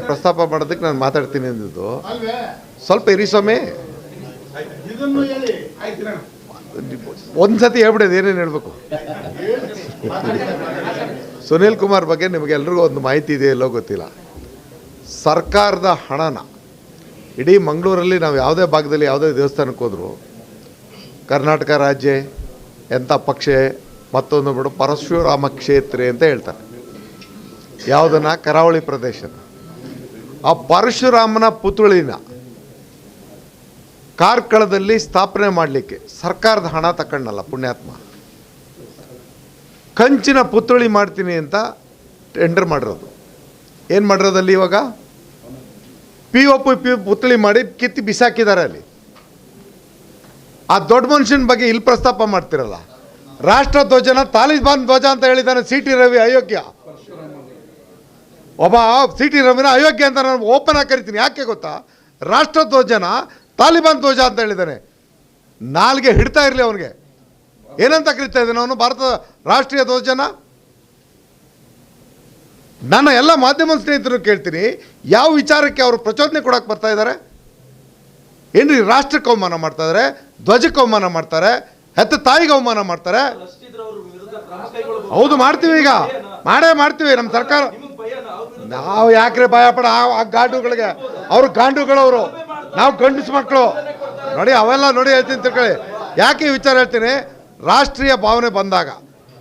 ಪ್ರಸ್ತಾಪ ಮಾಡೋದಕ್ಕೆ ನಾನು ಮಾತಾಡ್ತೀನಿ ಅಂದಿದ್ದು. ಸ್ವಲ್ಪ ಇರಿ ಸ್ವಾಮಿ. ಒಂದ್ಸತಿ ಹೇಳ್ಬಿಡೋದು ಏನೇನು ಹೇಳ್ಬೇಕು? ಸುನೀಲ್ ಕುಮಾರ್ ಬಗ್ಗೆ ನಿಮಗೆಲ್ರಿಗೂ ಒಂದು ಮಾಹಿತಿ ಇದೆ ಎಲ್ಲೋ ಗೊತ್ತಿಲ್ಲ. ಸರ್ಕಾರದ ಹಣನ ಇಡೀ ಮಂಗಳೂರಲ್ಲಿ ನಾವು ಯಾವುದೇ ಭಾಗದಲ್ಲಿ ಯಾವುದೇ ದೇವಸ್ಥಾನಕ್ಕೆ ಹೋದ್ರು ಕರ್ನಾಟಕ ರಾಜ್ಯ ಎಂಥ ಪಕ್ಷ ಮತ್ತೊಂದು ಬಿಡು ಪರಶುರಾಮ ಕ್ಷೇತ್ರ ಅಂತ ಹೇಳ್ತಾರೆ. ಯಾವುದನ್ನ? ಕರಾವಳಿ ಪ್ರದೇಶನ. ಆ ಪರಶುರಾಮನ ಪುತ್ಳಿನ ಕಾರ್ಕಳದಲ್ಲಿ ಸ್ಥಾಪನೆ ಮಾಡಲಿಕ್ಕೆ ಸರ್ಕಾರದ ಹಣ ತಕೊಂಡಲ್ಲ ಪುಣ್ಯಾತ್ಮ. ಕಂಚಿನ ಪುತ್ಥಳಿ ಮಾಡ್ತೀನಿ ಅಂತ ಟೆಂಡರ್ ಮಾಡಿರೋದು. ಏನು ಮಾಡಿರೋದಲ್ಲಿ ಇವಾಗ? ಪಿ ಒ ಪಿ ಪಿ ಪುತ್ಥಳಿ ಮಾಡಿ ಕಿತ್ತಿ ಬಿಸಾಕಿದ್ದಾರೆ ಅಲ್ಲಿ. ಆ ದೊಡ್ಡ ಮನುಷ್ಯನ ಬಗ್ಗೆ ಇಲ್ಲಿ ಪ್ರಸ್ತಾಪ ಮಾಡ್ತಿರಲ್ಲ. ರಾಷ್ಟ್ರ ಧ್ವಜನ ತಾಲಿಬಾನ್ ಧ್ವಜ ಅಂತ ಹೇಳಿದ್ದಾನೆ ಸಿ ಟಿ ರವಿ ಅಯೋಗ್ಯ. ಒಬ್ಬ ಸಿ ಟಿ ರಮೀನ ಅಯೋಗ್ಯ ಅಂತ ನಾನು ಓಪನ್ ಆಗಿ ಕರಿತೀನಿ. ಯಾಕೆ ಗೊತ್ತಾ? ರಾಷ್ಟ್ರ ಧ್ವಜನ ತಾಲಿಬಾನ್ ಧ್ವಜ ಅಂತ ಹೇಳಿದ್ದಾನೆ. ನಾಲ್ಗೆ ಹಿಡ್ತಾ ಇರಲಿ ಅವನಿಗೆ. ಏನಂತ ಕರಿತಾ ಇದ್ದಾನೆ ಅವನು? ಭಾರತದ ರಾಷ್ಟ್ರೀಯ ಧ್ವಜನ? ನನ್ನ ಎಲ್ಲ ಮಾಧ್ಯಮ ಸ್ನೇಹಿತರು ಕೇಳ್ತೀನಿ ಯಾವ ವಿಚಾರಕ್ಕೆ ಅವರು ಪ್ರಚೋದನೆ ಕೊಡಕ್ಕೆ ಬರ್ತಾ ಇದ್ದಾರೆ? ಏನ್ರಿ ರಾಷ್ಟ್ರಕ್ಕೆ ಅವಮಾನ ಮಾಡ್ತಾ ಇದ್ದಾರೆ ಧ್ವಜಕ್ಕೆ ಅವಮಾನ ಮಾಡ್ತಾರೆ ಹೆತ್ತ ತಾಯಿಗೆ ಅವಮಾನ ಮಾಡ್ತಾರೆ? ಹೌದು ಮಾಡ್ತೀವಿ ಈಗ. ಮಾಡೇ ಮಾಡ್ತೀವಿ ನಮ್ಮ ಸರ್ಕಾರ. ನಾವು ಯಾಕ್ರೆ ಭಯ ಪಡ ಆ- ಗಾಂಡುಗಳಿಗೆ? ಅವರು ಗಾಂಡುಗಳವರು. ನಾವು ಗಂಡಸು ಮಕ್ಕಳು ನೋಡಿ, ಅವೆಲ್ಲ ನೋಡಿ ಹೇಳ್ತೀನಿ ತಿಳ್ಕೊಳ್ಳಿ ಯಾಕೆ ವಿಚಾರ ಹೇಳ್ತೀನಿ? ರಾಷ್ಟ್ರೀಯ ಭಾವನೆ ಬಂದಾಗ,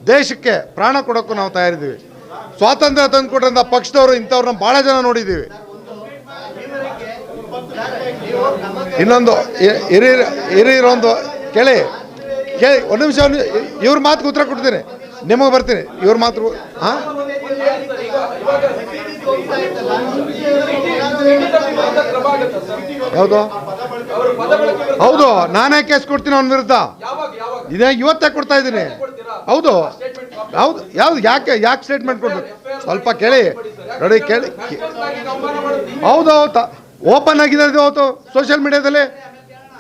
ದೇಶಕ್ಕೆ ಪ್ರಾಣ ಕೊಡೋಕ್ಕೂ ನಾವು ತಯಾರಿದ್ದೀವಿ. ಸ್ವಾತಂತ್ರ್ಯ ತಂದು ಕೊಟ್ಟಂಥ ಪಕ್ಷದವರು ಇಂಥವ್ರನ್ನ ಭಾಳ ಜನ ನೋಡಿದ್ದೀವಿ. ಇನ್ನೊಂದು ಹಿರಿಯ ಹಿರಿಯರೊಂದು ಕೇಳಿ ಕೇಳಿ, ಒಂದು ನಿಮಿಷ, ಇವ್ರ ಮಾತು ಉತ್ತರ ಕೊಡ್ತೀನಿ. ನಿಮಗೆ ಬರ್ತೀನಿ. ಇವ್ರ ಮಾತು, ಹಾಂ? ಯಾವುದು? ಹೌದು ನಾನೇ ಕೇಸ್ ಕೊಡ್ತೀನಿ ಅವನ ವಿರುದ್ಧ. ಇದೇ ಇವತ್ತೇ ಕೊಡ್ತಾ ಇದ್ದೀನಿ. ಹೌದು. ಹೌದು ಯಾವ್ದು ಯಾಕೆ ಯಾಕೆ ಸ್ಟೇಟ್ಮೆಂಟ್ ಕೊಡ್ಬೇಕು? ಸ್ವಲ್ಪ ಕೇಳಿ. ನೋಡಿ ಕೇಳಿ. ಹೌದು ಓಪನ್ ಆಗಿದೆ ಅವತ್ತು ಸೋಷಿಯಲ್ ಮೀಡಿಯಾದಲ್ಲಿ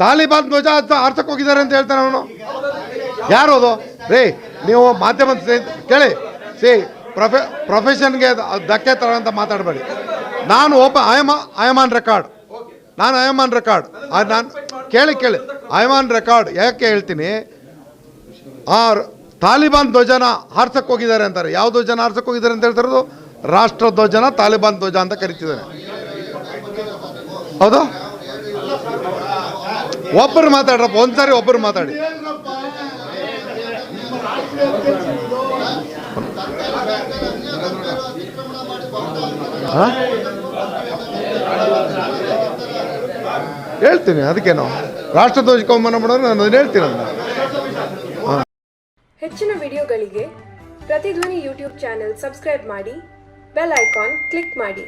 ತಾಲಿಬಾನ್ ಧ್ವಜ ಅಂತ ಆರ್ತಕ್ಕೆ ಹೋಗಿದ್ದಾರೆ ಅಂತ ಹೇಳ್ತಾನೆ ಅವನು. ಯಾರು ಅದು? ರೇ ನೀವು ಮಾಧ್ಯಮ ಕೇಳಿ. ಸಿ ಪ್ರೊಫೆ, ಪ್ರೊಫೆಷನ್ಗೆ ಧಕ್ಕೆ ತರ ಅಂತ ಮಾತಾಡಬೇಡಿ. ನಾನು ಒಬ್ಬ ಆಯಮ ಆಯಮಾನ್ ರೆಕಾರ್ಡ್ ನಾನು ಆಯಮಾನ್ ರೆಕಾರ್ಡ್ ನಾನು ಕೇಳಿ ಕೇಳಿ. ಆಯಮಾನ್ ರೆಕಾರ್ಡ್ ಯಾಕೆ ಹೇಳ್ತೀನಿ? ಆ, ತಾಲಿಬಾನ್ ಧ್ವಜನ ಹಾರ್ಸಕ್ಕೆ ಹೋಗಿದ್ದಾರೆ ಅಂತಾರೆ. ಯಾವ ಧ್ವಜನ ಹಾರ್ಸಕ್ಕೆ ಹೋಗಿದ್ದಾರೆ ಅಂತ ಹೇಳ್ತಾರದು ರಾಷ್ಟ್ರ ಧ್ವಜನ ತಾಲಿಬಾನ್ ಧ್ವಜ ಅಂತ ಕರಿತಿದ್ದಾರೆ. ಹೌದು? ಒಬ್ಬರು ಮಾತಾಡ್ರಪ್ಪ, ಒಂದ್ಸಾರಿ ಒಬ್ಬರು ಮಾತಾಡಿ? ಹೇಳ್ತೀನಿ ಅದಕ್ಕೇನು ರಾಷ್ಟ್ರಧ್ವಜಕ್ಕೆ ಅವಮಾನ ಮಾಡೋರು ನಾನು ಅದನ್ನ ಹೇಳ್ತೀನಿ ಹೆಚ್ಚಿನ ವಿಡಿಯೋಗಳಿಗೆ ಪ್ರತಿಧ್ವನಿ ಯೂಟ್ಯೂಬ್ ಚಾನೆಲ್ ಸಬ್ಸ್ಕ್ರೈಬ್ ಮಾಡಿ, ಬೆಲ್ ಐಕಾನ್ ಕ್ಲಿಕ್ ಮಾಡಿ.